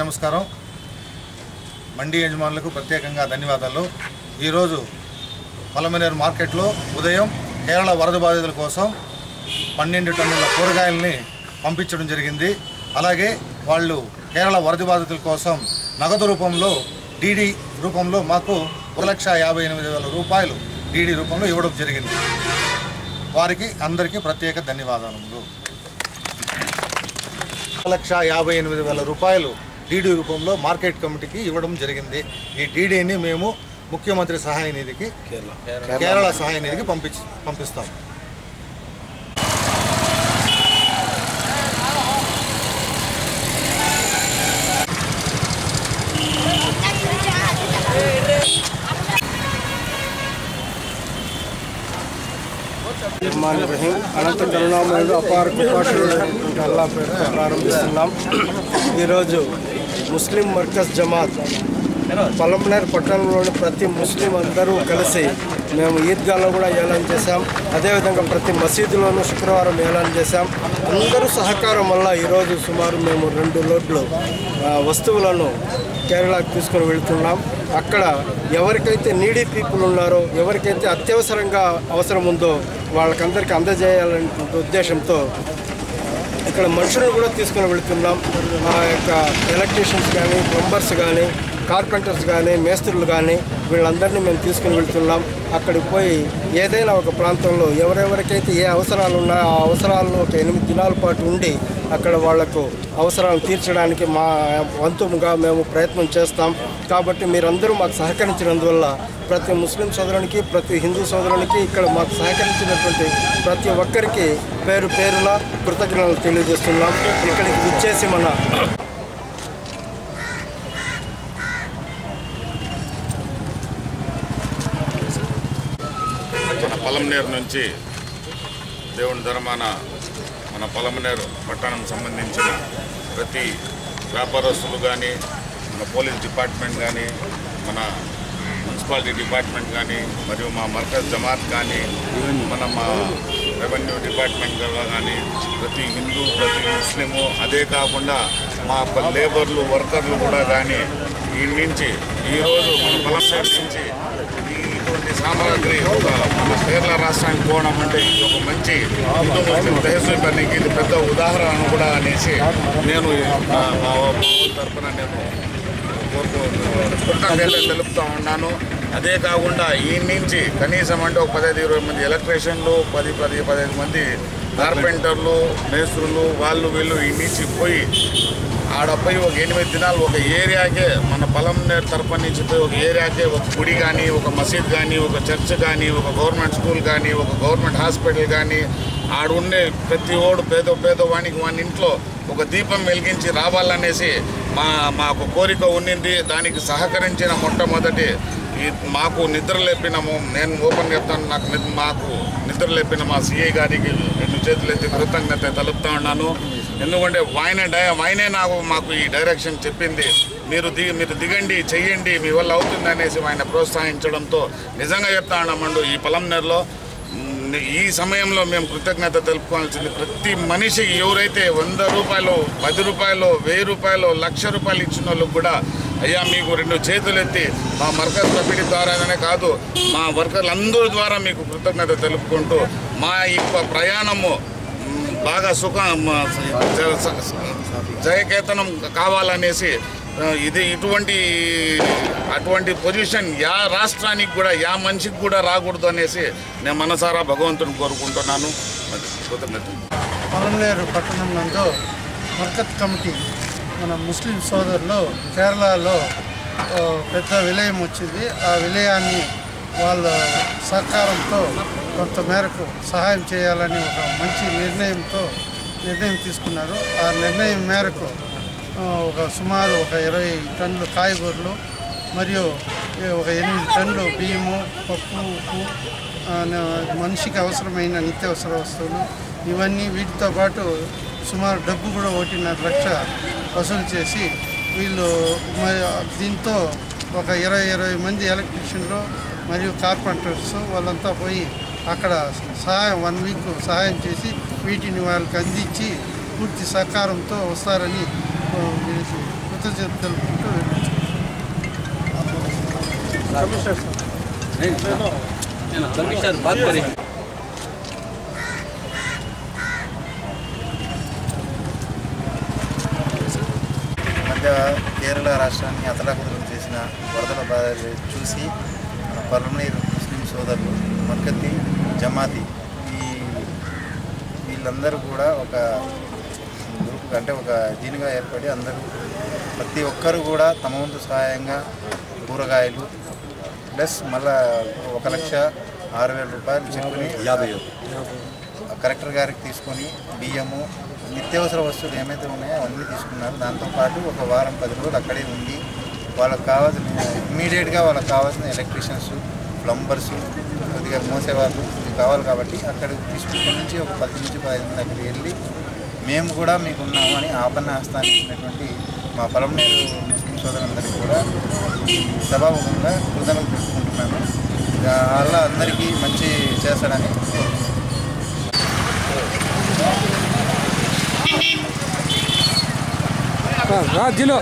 నమస్కారం. మండి యజమానులకు ప్రత్యేకంగా ధన్యవాదాలు. ఈరోజు పొలమనేరు మార్కెట్లో ఉదయం కేరళ వరద బాధితుల కోసం పన్నెండు టన్నుల కూరగాయలని పంపించడం జరిగింది. అలాగే వాళ్ళు కేరళ వరద బాధితుల కోసం నగదు రూపంలో డీడీ రూపంలో మాకు ఒక లక్ష యాభై ఎనిమిది వేల రూపాయలు డీడీ రూపంలో ఇవ్వడం జరిగింది. వారికి అందరికీ ప్రత్యేక ధన్యవాదాలు. ఒక లక్ష యాభై ఎనిమిది వేల రూపాయలు డీడీ రూపంలో మార్కెట్ కమిటీకి ఇవ్వడం జరిగింది. ఈ డీడీని మేము ముఖ్యమంత్రి సహాయ నిధికి కేరళ. సహాయ నిధికి పంపించి పంపిస్తాం. రహమాన్ రహీం అనంత కరుణామయుడు అపార కృపాశుడైనటువంటి అల్లా పేరుతో ప్రారంభిస్తున్నాం. ఈరోజు ముస్లిం మర్కజ్ జమాత్ పలంనేర్ పట్టణంలోని ప్రతి ముస్లిం అందరూ కలిసి మేము ఈద్గాలో కూడా ఏలాన్ చేశాం. అదేవిధంగా ప్రతి మసీదులోనూ శుక్రవారం ఏలాన్ చేశాం. అందరూ సహకారం వల్ల ఈరోజు సుమారు మేము రెండు లోడ్లు వస్తువులను కేరళకు తీసుకొని వెళ్తున్నాం. అక్కడ ఎవరికైతే నీడీ పీపుల్ ఉన్నారో ఎవరికైతే అత్యవసరంగా అవసరం ఉందో వాళ్ళకందరికీ అందజేయాలనే ఉద్దేశంతో ఇక్కడ మనుషులను కూడా తీసుకొని వెళుతున్నాం. మా యొక్క ఎలక్ట్రీషియన్స్ కానీ ప్లంబర్స్ కానీ కార్పెంటర్స్ కానీ మేస్త్రులు కానీ వీళ్ళందరినీ మేము తీసుకుని వెళ్తున్నాం. అక్కడికి పోయి ఏదైనా ఒక ప్రాంతంలో ఎవరెవరికైతే ఏ అవసరాలు ఉన్నాయో ఆ అవసరాలను ఒక ఎనిమిది దినాల పాటు ఉండి అక్కడ వాళ్ళకు అవసరాలు తీర్చడానికి మా వంతుగా మేము ప్రయత్నం చేస్తాం. కాబట్టి మీరందరూ మాకు సహకరించినందువల్ల ప్రతి ముస్లిం సోదరునికి ప్రతి హిందూ సోదరునికి ఇక్కడ మాకు సహకరించినటువంటి ప్రతి ఒక్కరికి పేరు పేరున కృతజ్ఞతలు తెలియజేస్తున్నాం. ఇక్కడికి విచ్చేసి మన పొలంనేరు నుంచి దేవుని ధర్మాన మన పొలంనేరు పట్టణం సంబంధించిన ప్రతి వ్యాపారస్తులు కానీ మన పోలీస్ డిపార్ట్మెంట్ కానీ మన మున్సిపాలిటీ డిపార్ట్మెంట్ కానీ మరియు మా మర్కజ్ జమాత్ కానీ మన మా రెవెన్యూ డిపార్ట్మెంట్ కానీ ప్రతి హిందూ ప్రతి ముస్లిము అదే కాకుండా మా లేబర్లు వర్కర్లు కూడా కానీ ఈ నుంచి ఈరోజు మన పొలంనేరు నుంచి సామాగ్రి ఒక కేరళ రాష్ట్రానికి పోవడం అంటే ఇది ఒక మంచి హిందూ ముస్లిం ఇది పెద్ద ఉదాహరణ కూడా అనేసి నేను మా తరఫున నేను కోరుకో కృతజ్ఞతలు ఉన్నాను. అదే కాకుండా ఈ నుంచి కనీసం అంటే ఒక పదహైదు ఇరవై మంది ఎలక్ట్రీషియన్లు పది పది పదిహేను మంది కార్పెంటర్లు మేస్త్రులు వాళ్ళు వీళ్ళు ఈ నుంచి పోయి ఆడపై ఒక ఎనిమిది దినాలు ఒక ఏరియాకే మన పొలం తరఫున నుంచి పోయి ఒక ఏరియాకే ఒక గుడి కానీ ఒక మసీద్ కానీ ఒక చర్చ్ కానీ ఒక గవర్నమెంట్ స్కూల్ కానీ ఒక గవర్నమెంట్ హాస్పిటల్ కానీ ఆడుండే ప్రతి ఓడు పేద వానికి వాని ఇంట్లో ఒక దీపం వెలిగించి రావాలనేసి మా మాకు కోరిక ఉన్నింది. దానికి సహకరించిన మొట్టమొదటి ఈ మాకు నిద్ర లేపినము. నేను ఓపెన్ చెప్తాను నాకు మాకు నిద్ర లేపిన మా సిఐ గారికి రెండు చేతులు ఎత్తి కృతజ్ఞత తెలుపుతా ఉన్నాను. ఎందుకంటే ఆయన డై ఆయనే నాకు మాకు ఈ డైరెక్షన్ చెప్పింది. మీరు దిగి మీరు దిగండి చెయ్యండి మీ వల్ల అవుతుంది అనేసి ఆయన ప్రోత్సహించడంతో నిజంగా చెప్తా ఉన్నామండు ఈ పొలంనేరులో ఈ సమయంలో మేము కృతజ్ఞత తెలుపుకోవాల్సింది ప్రతి మనిషికి ఎవరైతే వంద రూపాయలు పది రూపాయలు వెయ్యి రూపాయలు లక్ష రూపాయలు ఇచ్చిన వాళ్ళకి కూడా అయ్యా మీకు రెండు చేతులు ఎత్తి మా మర్కజ్ సభ్యుడి ద్వారానే కాదు మా వర్కర్లందరి ద్వారా మీకు కృతజ్ఞత తెలుపుకుంటూ మా యొక్క ప్రయాణము బాగా సుఖం జ- జయకేతనం కావాలనేసి ఇది ఇటువంటి అటువంటి పొజిషన్ యా రాష్ట్రానికి కూడా యా మనిషికి కూడా రాకూడదు అనేసి నేను మనసారా భగవంతుని కోరుకుంటున్నాను. పొలంలేరు పట్టణంలో పట్టణం నందు మర్కత్ కమిటీ మన ముస్లిం సోదరులు కేరళలో పెద్ద విలయం వచ్చింది. ఆ విలయాన్ని వాళ్ళ సహకారంతో కొంత మేరకు సహాయం చేయాలని ఒక మంచి నిర్ణయంతో నిర్ణయం తీసుకున్నారు. ఆ నిర్ణయం మేరకు ఒక సుమారు ఒక ఇరవై టన్నులు కాయగూరలు మరియు ఒక ఎనిమిది టన్నులు బియ్యము పప్పు ఉప్పు మనిషికి అవసరమైన నిత్యావసర వస్తువులు ఇవన్నీ వీటితో పాటు సుమారు డబ్బు కూడా ఒకటిన్నర లక్ష వసూలు చేసి వీళ్ళు దీంతో ఒక ఇరవై ఇరవై మంది ఎలక్ట్రీషియన్లు మరియు కార్పెంటర్స్ వాళ్ళంతా పోయి అక్కడ సహాయం వన్ వీక్ సహాయం చేసి వీటిని వాళ్ళకి అందించి పూర్తి సహకారంతో వస్తారని వీరికి కృతజ్ఞత తెలుపుకుంటూ కేరళ రాష్ట్రాన్ని అతలాకుతలం చేసిన వరదల బాధ చూసి ముస్లిం సోదరులు మక్కతి జమాతి ఈ వీళ్ళందరూ కూడా ఒక గ్రూప్ అంటే ఒక దీనిగా ఏర్పడి అందరూ ప్రతి ఒక్కరు కూడా తమ వంతు సహాయంగా కూరగాయలు ప్లస్ మళ్ళా ఒక లక్ష ఆరు వేల రూపాయలు చెప్పుని యాభై. కలెక్టర్ గారికి తీసుకొని బియ్యము నిత్యావసర వస్తువులు ఏమైతే ఉన్నాయో అవన్నీ తీసుకున్నారు. దాంతోపాటు ఒక వారం పది రోజులు అక్కడే ఉండి వాళ్ళకి కావాల్సిన ఇమీడియట్గా వాళ్ళకి కావాల్సిన ఎలక్ట్రీషియన్స్ ప్లంబర్స్ కొద్దిగా మోసేవాళ్ళు ఇవి కావాలి కాబట్టి అక్కడ తీసుకున్న నుంచి ఒక పది నుంచి పదిహేను మంది అక్కడికి వెళ్ళి మేము కూడా మీకు ఉన్నాము అని ఆపన్న ఇచ్చినటువంటి మా పొలంనేరు ముస్లిం సోదరులందరికీ కూడా సభాముఖంగా కృతజ్ఞతలు తెలుపుకుంటున్నాను ఇక అలా అందరికీ మంచి చేస్తాడని రాజ్యలో